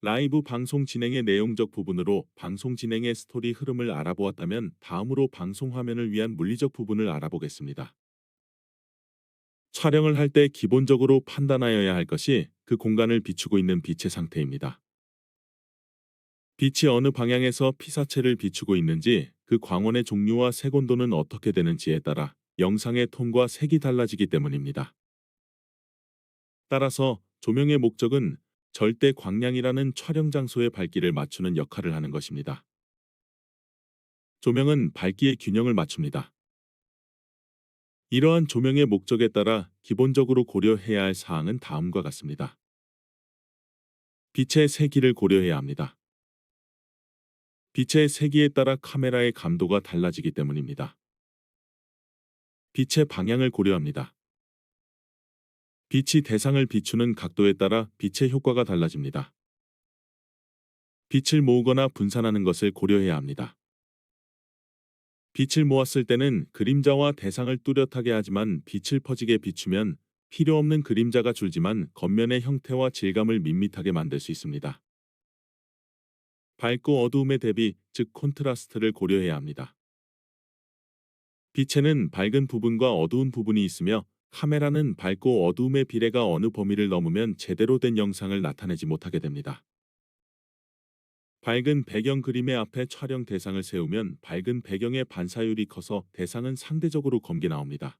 라이브 방송 진행의 내용적 부분으로 방송 진행의 스토리 흐름을 알아보았다면 다음으로 방송 화면을 위한 물리적 부분을 알아보겠습니다. 촬영을 할 때 기본적으로 판단하여야 할 것이 그 공간을 비추고 있는 빛의 상태입니다. 빛이 어느 방향에서 피사체를 비추고 있는지 그 광원의 종류와 색온도는 어떻게 되는지에 따라 영상의 톤과 색이 달라지기 때문입니다. 따라서 조명의 목적은 절대 광량이라는 촬영 장소의 밝기를 맞추는 역할을 하는 것입니다. 조명은 밝기의 균형을 맞춥니다. 이러한 조명의 목적에 따라 기본적으로 고려해야 할 사항은 다음과 같습니다. 빛의 세기를 고려해야 합니다. 빛의 세기에 따라 카메라의 감도가 달라지기 때문입니다. 빛의 방향을 고려합니다. 빛이 대상을 비추는 각도에 따라 빛의 효과가 달라집니다. 빛을 모으거나 분산하는 것을 고려해야 합니다. 빛을 모았을 때는 그림자와 대상을 뚜렷하게 하지만 빛을 퍼지게 비추면 필요 없는 그림자가 줄지만 겉면의 형태와 질감을 밋밋하게 만들 수 있습니다. 밝고 어두움의 대비, 즉 콘트라스트를 고려해야 합니다. 빛에는 밝은 부분과 어두운 부분이 있으며 카메라는 밝고 어두움의 비례가 어느 범위를 넘으면 제대로 된 영상을 나타내지 못하게 됩니다. 밝은 배경 그림의 앞에 촬영 대상을 세우면 밝은 배경의 반사율이 커서 대상은 상대적으로 검게 나옵니다.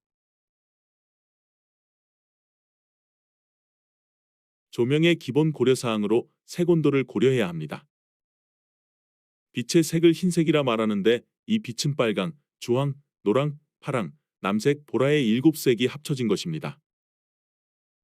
조명의 기본 고려사항으로 색온도를 고려해야 합니다. 빛의 색을 흰색이라 말하는데 이 빛은 빨강, 주황, 노랑, 파랑, 남색, 보라의 일곱 색이 합쳐진 것입니다.